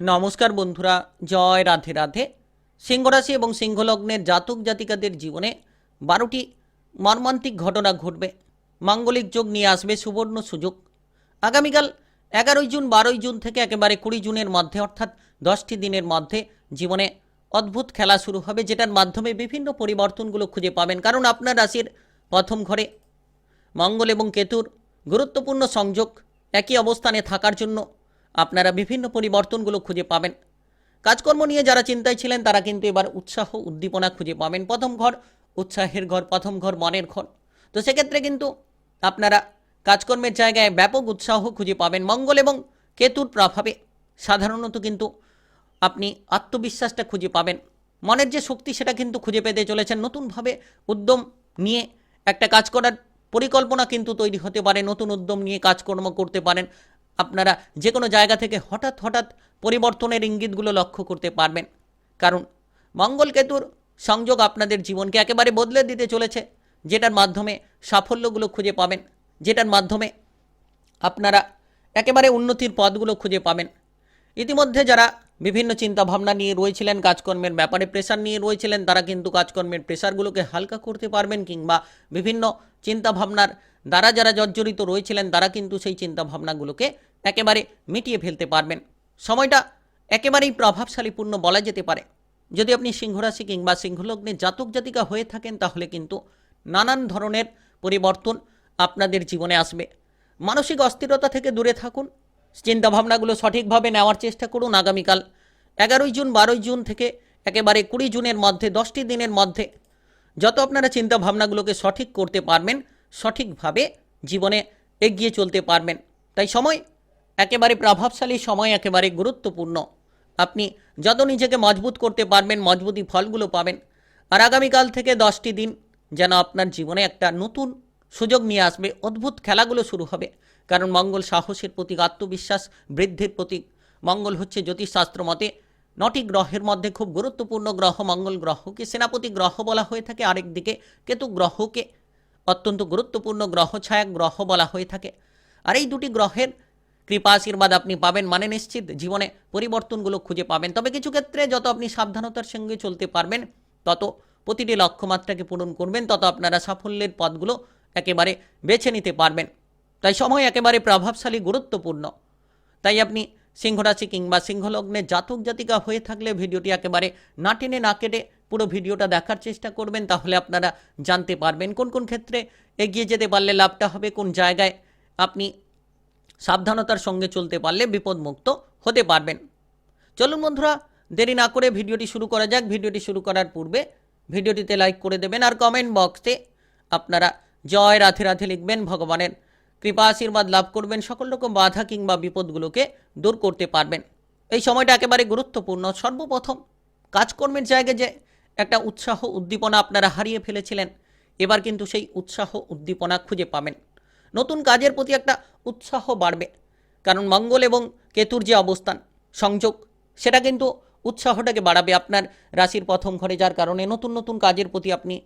নমস্কার বন্ধুরা, জয় রাধে রাধে। সিংহরাশি এবং সিংহলগ্নের জাতক জাতিকাদের জীবনে বারোটি মর্মান্তিক ঘটনা ঘটবে। মাঙ্গলিক যোগ নিয়ে আসবে সুবর্ণ সুযোগ। আগামীকাল এগারোই জুন, বারোই জুন থেকে একেবারে কুড়ি জুনের মধ্যে, অর্থাৎ দশটি দিনের মধ্যে জীবনে অদ্ভুত খেলা শুরু হবে, যেটার মাধ্যমে বিভিন্ন পরিবর্তনগুলো খুঁজে পাবেন। কারণ আপনার রাশির প্রথম ঘরে মঙ্গল এবং কেতুর গুরুত্বপূর্ণ সংযোগ একই অবস্থানে থাকার জন্য আপনারা বিভিন্ন পরিবর্তনগুলো খুঁজে পাবেন। কাজকর্ম নিয়ে যারা চিন্তায় ছিলেন, তারা কিন্তু এবার উৎসাহ, উদ্দীপনা খুঁজে পাবেন। প্রথম ঘর, উৎসাহের ঘর, প্রথম ঘর, মনের ঘর। তো সেক্ষেত্রে কিন্তু আপনারা কাজকর্মের জায়গায় ব্যাপক উৎসাহ খুঁজে পাবেন। মঙ্গল এবং কেতুর প্রভাবে সাধারণত কিন্তু আপনি আত্মবিশ্বাসটা খুঁজে পাবেন। মনের যে শক্তি, সেটা কিন্তু খুঁজে পেতে চলেছেন। নতুনভাবে উদ্যম নিয়ে একটা কাজ করার পরিকল্পনা কিন্তু তৈরি হতে পারে। নতুন উদ্যম নিয়ে কাজকর্ম করতে পারেন। আপনারা যে কোনো জায়গা থেকে হঠাৎ হঠাৎ পরিবর্তনের ইঙ্গিতগুলো লক্ষ্য করতে পারবেন। কারণ মঙ্গল কেতুর সংযোগ আপনাদের জীবনকে একেবারে বদলে দিতে চলেছে, যেটার মাধ্যমে সাফল্যগুলো খুঁজে পাবেন, যেটার মাধ্যমে আপনারা একেবারে উন্নতির পথগুলো খুঁজে পাবেন। ইতিমধ্যে যারা বিভিন্ন চিন্তাভাবনা নিয়ে রয়েছিলেন, কাজকর্মের ব্যাপারে প্রেশার নিয়ে রয়েছিলেন, তারা কিন্তু কাজকর্মের প্রেশারগুলোকে হালকা করতে পারবেন কিংবা বিভিন্ন চিন্তাভাবনার দ্বারা যারা জর্জরিত রয়েছিলেন, তারা কিন্তু সেই চিন্তাভাবনাগুলোকে একেবারে মিটিয়ে ফেলতে পারবেন। সময়টা একেবারেই প্রভাবশালীপূর্ণ বলা যেতে পারে। যদি আপনি সিংহরাশি কিংবা সিংহলগ্নে জাতক জাতিকা হয়ে থাকেন, তাহলে কিন্তু নানান ধরনের পরিবর্তন আপনাদের জীবনে আসবে। মানসিক অস্থিরতা থেকে দূরে থাকুন। চিন্তাভাবনাগুলো সঠিকভাবে নেওয়ার চেষ্টা করুন আগামীকাল। এগারোই জুন, বারোই জুন থেকে একেবারে কুড়ি জুনের মধ্যে, দশটি দিনের মধ্যে যত আপনারা চিন্তাভাবনাগুলোকে সঠিক করতে পারবেন, সঠিকভাবে জীবনে এগিয়ে চলতে পারবেন। তাই সময় একেবারে প্রভাবশালী সময় একেবারে গুরুত্বপূর্ণ। আপনি যত নিজেকে মজবুত করতে পারবেন মজবুতি ফলগুলো পাবেন। আর আগামীকাল থেকে দশটি দিন যেন আপনার জীবনে একটা নতুন সুযোগ নিয়ে আসবে, অদ্ভুত খেলাগুলো শুরু হবে। কারণ মঙ্গল সাহসের প্রতীক, আত্মবিশ্বাস বৃদ্ধির প্রতীক। মঙ্গল হচ্ছে জ্যোতিষশাস্ত্র মতে, নটি গ্রহের মধ্যে খুব গুরুত্বপূর্ণ গ্রহ মঙ্গল গ্রহকে সেনাপতি গ্রহ বলা হয়ে থাকে। আরেক দিকে কেতু গ্রহকে অত্যন্ত গুরুত্বপূর্ণ গ্রহ ছায়া গ্রহ বলা হয়ে থাকে। আর এই দুটি গ্রহের কৃপা আশীর্বাদ আপনি পাবেন মানে নিশ্চিত জীবনে পরিবর্তনগুলো খুঁজে পাবেন। তবে কিছু ক্ষেত্রে যত আপনি সাবধানতার সঙ্গে চলতে পারবেন, তত প্রতিটি লক্ষ্যমাত্রাকে পূরণ করবেন, তত আপনারা সাফল্যের পথগুলো একেবারে বেছে নিতে পারবেন। তাই সময় একেবারে প্রভাবশালী, গুরুত্বপূর্ণ। তাই আপনি সিংহরাশি কিংবা সিংহলগ্নে জাতক জাতিকা হয়ে থাকলে ভিডিওটি একেবারে না টেনে না কেটে পুরো ভিডিওটা দেখার চেষ্টা করবেন, তাহলে আপনারা জানতে পারবেন কোন কোন ক্ষেত্রে এগিয়ে যেতে পারলে লাভটা হবে, কোন জায়গায় আপনি সাবধানতার সঙ্গে চলতে পারলে বিপদমুক্ত হতে পারবেন। চলুন বন্ধুরা, দেরি না করে ভিডিওটি শুরু করা যাক। ভিডিওটি শুরু করার পূর্বে ভিডিওটিতে লাইক করে দেবেন আর কমেন্ট বক্সে আপনারা জয় রাধে রাধে লিখবেন, ভগবানের কৃপা আশীর্বাদ লাভ করবেন, সকল রকম বাধা কিংবা বিপদগুলোকে দূর করতে পারবেন। এই সময়টা একেবারে গুরুত্বপূর্ণ। সর্বপ্রথম কাজকর্মের জায়গায় যে একটা উৎসাহ, উদ্দীপনা আপনারা হারিয়ে ফেলেছিলেন, এবার কিন্তু সেই উৎসাহ, উদ্দীপনা খুঁজে পাবেন। নতুন কাজের প্রতি একটা উৎসাহ বাড়বে। কারণ মঙ্গল এবং কেতুর যে অবস্থান, সংযোগ, সেটা কিন্তু উৎসাহটাকে বাড়াবে আপনার রাশির প্রথম ঘরে, যার কারণে নতুন নতুন কাজের প্রতি আপনি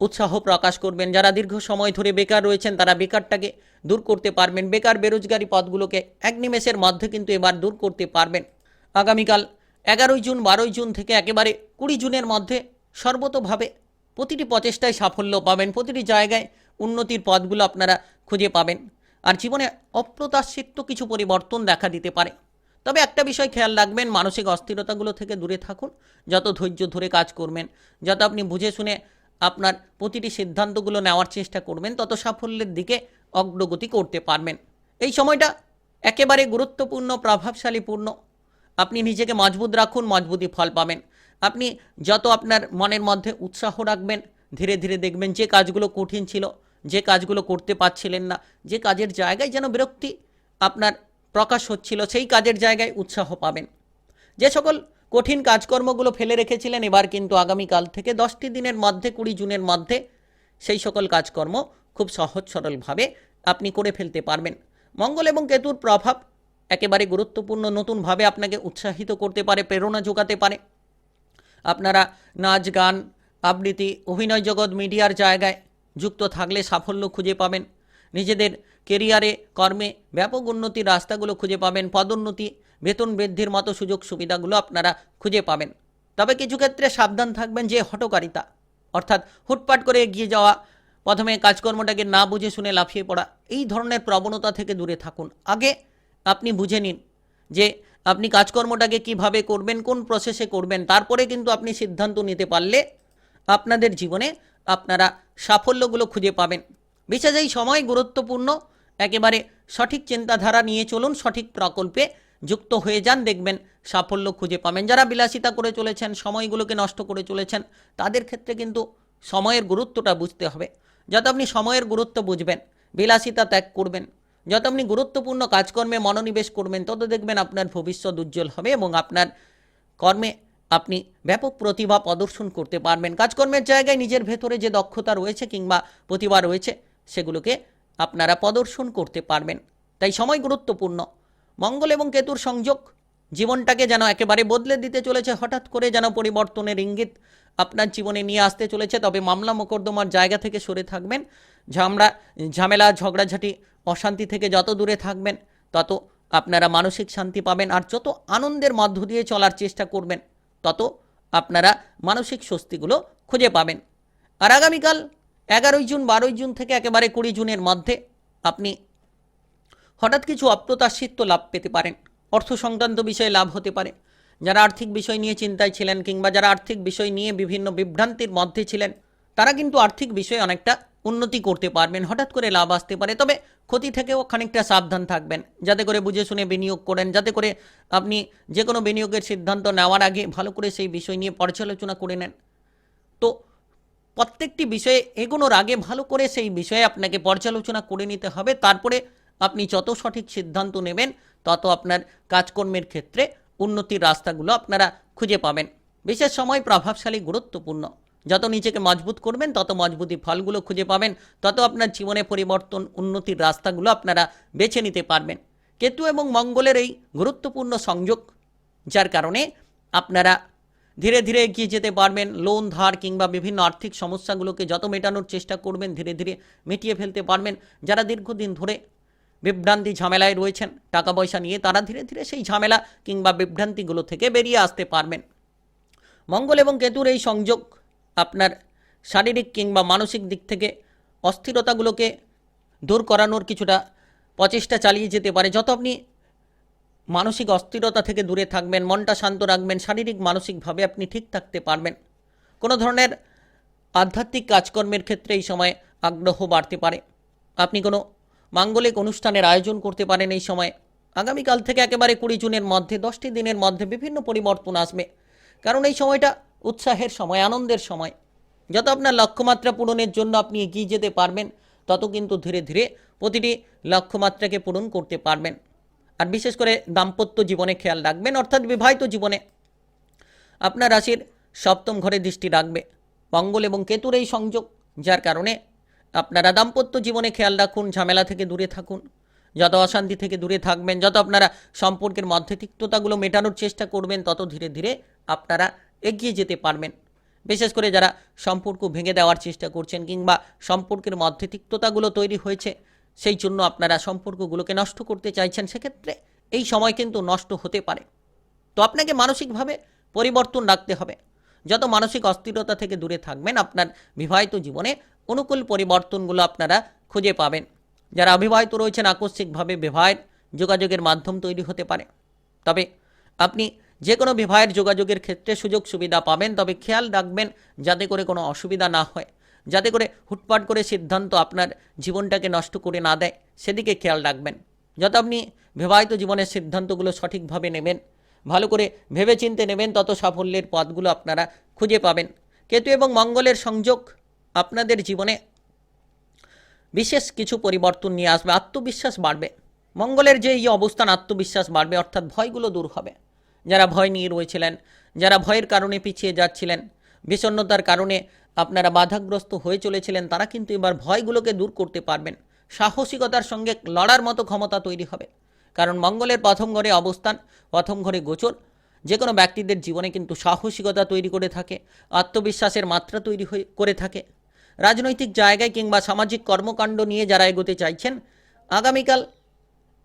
উৎসাহ প্রকাশ করবেন। যারা দীর্ঘ সময় ধরে বেকার রয়েছেন, তারা বেকারটাকে দূর করতে পারবেন। বেকার বেরোজগারি পদগুলোকে এক নিমেষের মধ্যে কিন্তু এবার দূর করতে পারবেন। আগামীকাল এগারোই জুন, বারোই জুন থেকে একেবারে কুড়ি জুনের মধ্যে সর্বতভাবে প্রতিটি প্রচেষ্টায় সাফল্য পাবেন। প্রতিটি জায়গায় উন্নতির পথগুলো আপনারা খুঁজে পাবেন। আর জীবনে অপ্রত্যাশিত কিছু পরিবর্তন দেখা দিতে পারে। তবে একটা বিষয় খেয়াল রাখবেন, মানসিক অস্থিরতাগুলো থেকে দূরে থাকুন। যত ধৈর্য ধরে কাজ করবেন, যত আপনি বুঝে শুনে আপনার প্রতিটি সিদ্ধান্তগুলো নেওয়ার চেষ্টা করবেন, তত সাফল্যের দিকে অগ্রগতি করতে পারবেন। এই সময়টা একেবারে গুরুত্বপূর্ণ, প্রভাবশালীপূর্ণ। আপনি নিজেকে মজবুত রাখুন মজবুতি ফল পাবেন। আপনি যত আপনার মনের মধ্যে উৎসাহ রাখবেন, ধীরে ধীরে দেখবেন যে কাজগুলো কঠিন ছিল যে কাজগুলো করতে পারছিলেন না, যে কাজের জায়গায় যেন বিরক্তি আপনার প্রকাশ হচ্ছিল, সেই কাজের জায়গায় উৎসাহ পাবেন। যে সকল কঠিন কাজকর্মগুলো ফেলে রেখেছিলেন, এবার কিন্তু আগামীকাল থেকে দশটি দিনের মধ্যে, কুড়ি জুনের মধ্যে সেই সকল কাজকর্ম খুব সহজ সরলভাবে আপনি করে ফেলতে পারবেন। মঙ্গল এবং কেতুর প্রভাব একেবারে গুরুত্বপূর্ণ, নতুনভাবে আপনাকে উৎসাহিত করতে পারে, প্রেরণা যোগাতে পারে। আপনারা নাচ, গান, আবৃত্তি, অভিনয় জগৎ, মিডিয়ার জায়গায় যুক্ত থাকলে সাফল্য খুঁজে পাবেন। নিজেদের কেরিয়ারে কর্মে ব্যাপক উন্নতির রাস্তাগুলো খুঁজে পাবেন। পদোন্নতি, বেতন বৃদ্ধির মতো সুযোগ সুবিধাগুলো আপনারা খুঁজে পাবেন। তবে কিছু ক্ষেত্রে সাবধান থাকবেন যে হটকারিতা অর্থাৎ হুটপাট করে এগিয়ে যাওয়া, প্রথমে কাজকর্মটাকে না বুঝে শুনে লাফিয়ে পড়া, এই ধরনের প্রবণতা থেকে দূরে থাকুন। আগে আপনি বুঝে নিন যে আপনি কাজকর্মটাকে কীভাবে করবেন, কোন প্রসেসে করবেন, তারপরে কিন্তু আপনি সিদ্ধান্ত নিতে পারলে আপনাদের জীবনে আপনারা সাফল্যগুলো খুঁজে পাবেন। বিশেষ এই সময় গুরুত্বপূর্ণ। একেবারে সঠিক চিন্তাধারা নিয়ে চলুন, সঠিক প্রকল্পে যুক্ত হয়ে যান, দেখবেন সাফল্য খুঁজে পাবেন। যারা বিলাসিতা করে চলেছেন, সময়গুলোকে নষ্ট করে চলেছেন, তাদের ক্ষেত্রে কিন্তু সময়ের গুরুত্বটা বুঝতে হবে। যত আপনি সময়ের গুরুত্ব বুঝবেন, বিলাসিতা ত্যাগ করবেন, যত আপনি গুরুত্বপূর্ণ কাজকর্মে মনোনিবেশ করবেন, তত দেখবেন আপনার ভবিষ্যৎ উজ্জ্বল হবে এবং আপনার কর্মে আপনি ব্যাপক প্রতিভা প্রদর্শন করতে পারবেন। কাজকর্মের জায়গায় নিজের ভেতরে যে দক্ষতা রয়েছে কিংবা প্রতিভা রয়েছে, সেগুলোকে আপনারা প্রদর্শন করতে পারবেন। তাই সময় গুরুত্বপূর্ণ। মঙ্গল এবং কেতুর সংযোগ, জীবনটাকে যেন একেবারে বদলে দিতে চলেছে, হঠাৎ করে যেন পরিবর্তনের ইঙ্গিত আপনার জীবনে নিয়ে আসতে চলেছে, তবে মামলা মোকদ্দমার জায়গা থেকে সরে থাকবেন। ঝামড়া, ঝামেলা, ঝগড়াঝাটি, অশান্তি থেকে যত দূরে থাকবেন, তত আপনারা মানসিক শান্তি পাবেন, আর যত আনন্দের মধ্য দিয়ে চলার চেষ্টা করবেন তত আপনারা মানসিক স্বস্তিগুলো খুঁজে পাবেন। আর আগামীকাল এগারোই জুন, বারোই জুন থেকে একেবারে কুড়ি জুনের মধ্যে আপনি হঠাৎ কিছু অপ্রত্যাশিত লাভ পেতে পারেন। অর্থ সংক্রান্ত বিষয়ে লাভ হতে পারে। যারা আর্থিক বিষয় নিয়ে চিন্তায় ছিলেন কিংবা যারা আর্থিক বিষয় নিয়ে বিভিন্ন বিভ্রান্তির মধ্যে ছিলেন, তারা কিন্তু আর্থিক বিষয়ে অনেকটা উন্নতি করতে পারবেন, হঠাৎ করে লাভ আসতে পারে। তবে ক্ষতি থেকেও খানিকটা সাবধান থাকবেন। যাতে করে বুঝে শুনে বিনিয়োগ করেন, যাতে করে আপনি যে কোনো বিনিয়োগের সিদ্ধান্ত নেওয়ার আগে ভালো করে সেই বিষয় নিয়ে পর্যালোচনা করে নেন। তো প্রত্যেকটি বিষয়ে এগোনোর আগে ভালো করে সেই বিষয়ে আপনাকে পর্যালোচনা করে নিতে হবে। তারপরে আপনি যত সঠিক সিদ্ধান্ত নেবেন, তত আপনার কাজকর্মের ক্ষেত্রে উন্নতির রাস্তাগুলো আপনারা খুঁজে পাবেন। বিশেষ সময় প্রভাবশালী, গুরুত্বপূর্ণ। যত নিজেকে মজবুত করবেন, তত মজবুতি ফলগুলো খুঁজে পাবেন, তত আপনার জীবনে পরিবর্তন, উন্নতির রাস্তাগুলো আপনারা বেছে নিতে পারবেন। কেতু এবং মঙ্গলের এই গুরুত্বপূর্ণ সংযোগ, যার কারণে আপনারা ধীরে ধীরে এগিয়ে যেতে পারবেন, লোন, ধার কিংবা বিভিন্ন আর্থিক সমস্যাগুলোকে যত মেটানোর চেষ্টা করবেন, ধীরে ধীরে মিটিয়ে ফেলতে পারবেন। যারা দীর্ঘদিন ধরে বিভ্রান্তি, ঝামেলায় রয়েছেন টাকা পয়সা নিয়ে তারা ধীরে ধীরে সেই ঝামেলা কিংবা বিভ্রান্তিগুলো থেকে বেরিয়ে আসতে পারবেন। মঙ্গল এবং কেতুর এই সংযোগ আপনার শারীরিক কিংবা মানসিক দিক থেকে অস্থিরতাগুলোকে দূর করানোর কিছুটা প্রচেষ্টা চালিয়ে যেতে পারে। যত আপনি মানসিক অস্থিরতা থেকে দূরে থাকবেন, মনটা শান্ত রাখবেন, শারীরিক, মানসিকভাবে আপনি ঠিক থাকতে পারবেন। কোনো ধরনের আধ্যাত্মিক কাজকর্মের ক্ষেত্রে এই সময় আগ্রহ বাড়তে পারে। আপনি কোনো মাঙ্গলিক অনুষ্ঠানের আয়োজন করতে পারেন এই সময়। আগামীকাল থেকে একেবারে কুড়ি জুনের মধ্যে, দশটি দিনের মধ্যে বিভিন্ন পরিবর্তন আসবে। কারণ এই সময়টা উৎসাহের সময়, আনন্দের সময়। যত আপনার লক্ষ্যমাত্রা পূরণের জন্য আপনি এগিয়ে যেতে পারবেন, তত কিন্তু ধীরে ধীরে প্রতিটি লক্ষ্যমাত্রাকে পূরণ করতে পারবেন। আর বিশেষ করে দাম্পত্য জীবনে খেয়াল রাখবেন, অর্থাৎ বিবাহিত জীবনে। আপনার রাশির সপ্তম ঘরে দৃষ্টি রাখবে। মঙ্গল এবং কেতুর এই সংযোগ, যার কারণে আপনারা দাম্পত্য জীবনে খেয়াল রাখুন, ঝামেলা থেকে দূরে থাকুন। যত অশান্তি থেকে দূরে থাকবেন, যত আপনারা সম্পর্কের মধ্যে তিক্ততাগুলো মেটানোর চেষ্টা করবেন, তত ধীরে ধীরে আপনারা এগিয়ে যেতে পারবেন। বিশেষ করে যারা সম্পর্ক ভেঙে দেওয়ার চেষ্টা করছেন কিংবা সম্পর্কের মধ্যে তিক্ততাগুলো তৈরি হয়েছে, সেই জন্য আপনারা সম্পর্কগুলোকে নষ্ট করতে চাইছেন, সেক্ষেত্রে এই সময় কিন্তু নষ্ট হতে পারে। তো আপনাকে মানসিকভাবে পরিবর্তন রাখতে হবে। যত মানসিক অস্থিরতা থেকে দূরে থাকবেন, আপনার বিবাহিত জীবনে অনুকূল পরিবর্তনগুলো আপনারা খুঁজে পাবেন। যারা অবিবাহিত রয়েছেন, আকস্মিকভাবে বিবাহের যোগাযোগের মাধ্যম তৈরি হতে পারে। তবে আপনি যে কোনো বিবাহের যোগাযোগের ক্ষেত্রে সুযোগ সুবিধা পাবেন, তবে খেয়াল রাখবেন যাতে করে কোনো অসুবিধা না হয়, যাতে করে হুটপাট করে সিদ্ধান্ত আপনার জীবনটাকে নষ্ট করে না দেয়, সেদিকে খেয়াল রাখবেন। যত আপনি বিবাহিত জীবনের সিদ্ধান্তগুলো সঠিকভাবে নেবেন, ভালো করে ভেবেচিন্তে নেবেন, তত সাফল্যের পথগুলো আপনারা খুঁজে পাবেন। কেতু এবং মঙ্গলের সংযোগ আপনাদের জীবনে বিশেষ কিছু পরিবর্তন নিয়ে আসবে, আত্মবিশ্বাস বাড়বে। মঙ্গলের যে এই অবস্থান, আত্মবিশ্বাস বাড়বে, অর্থাৎ ভয়গুলো দূর হবে। যারা ভয় নিয়ে রয়েছিলেন, যারা ভয়ের কারণে পিছিয়ে যাচ্ছিলেন, বিষণ্ণতার কারণে আপনারা বাধাগ্রস্ত হয়ে চলেছিলেন, তারা কিন্তু এবার ভয়গুলোকে দূর করতে পারবেন। সাহসিকতার সঙ্গে লড়ার মতো ক্ষমতা তৈরি হবে। কারণ মঙ্গলের প্রথম ঘরে অবস্থান, প্রথম ঘরে গোচর যে কোনো ব্যক্তিদের জীবনে কিন্তু সাহসিকতা তৈরি করে থাকে, আত্মবিশ্বাসের মাত্রা তৈরি করে থাকে। রাজনৈতিক জায়গায় কিংবা সামাজিক কর্মকাণ্ড নিয়ে যারা এগোতে চাইছেন, আগামীকাল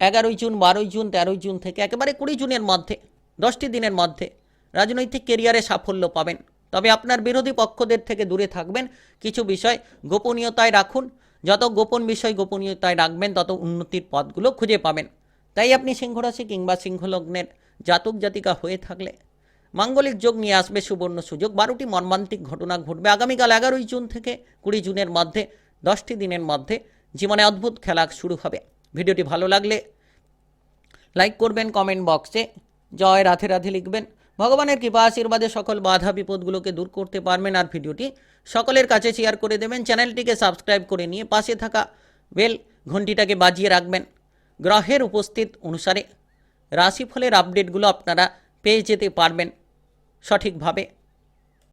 এগারোই জুন, বারোই জুন, তেরোই জুন থেকে একেবারে কুড়ি জুনের মধ্যে দশটি দিনের মধ্যে রাজনৈতিক কেরিয়ারে সাফল্য পাবেন। তবে আপনার বিরোধী পক্ষদের থেকে দূরে থাকবেন। কিছু বিষয় গোপনীয়তায় রাখুন। যত গোপন বিষয় গোপনীয়তায় রাখবেন, তত উন্নতির পথগুলো খুঁজে পাবেন। তাই আপনি সিংহরাশি কিংবা সিংহলগ্নের জাতক জাতিকা হয়ে থাকলে মাঙ্গলিক যোগ নিয়ে আসবে সুবর্ণ সুযোগ। বারোটি মর্মান্তিক ঘটনা ঘটবে আগামীকাল এগারোই জুন থেকে কুড়ি জুনের মধ্যে, দশটি দিনের মধ্যে জীবনে অদ্ভুত খেলা শুরু হবে। ভিডিওটি ভালো লাগলে লাইক করবেন কমেন্ট বক্সে। জয় রাধে রাধে লিখবেন। ভগবানের কৃপা, আশীর্বাদে সকল বাধা বিপদগুলোকে দূর করতে পারবেন আর ভিডিওটি সকলের কাছে শেয়ার করে দেবেন। চ্যানেলটিকে সাবস্ক্রাইব করে নিয়ে পাশে থাকা বেল ঘন্টিটাকে বাজিয়ে রাখবেন। গ্রহের উপস্থিত অনুসারে রাশিফলের আপডেটগুলো আপনারা পেয়ে যেতে পারবেন সঠিকভাবে।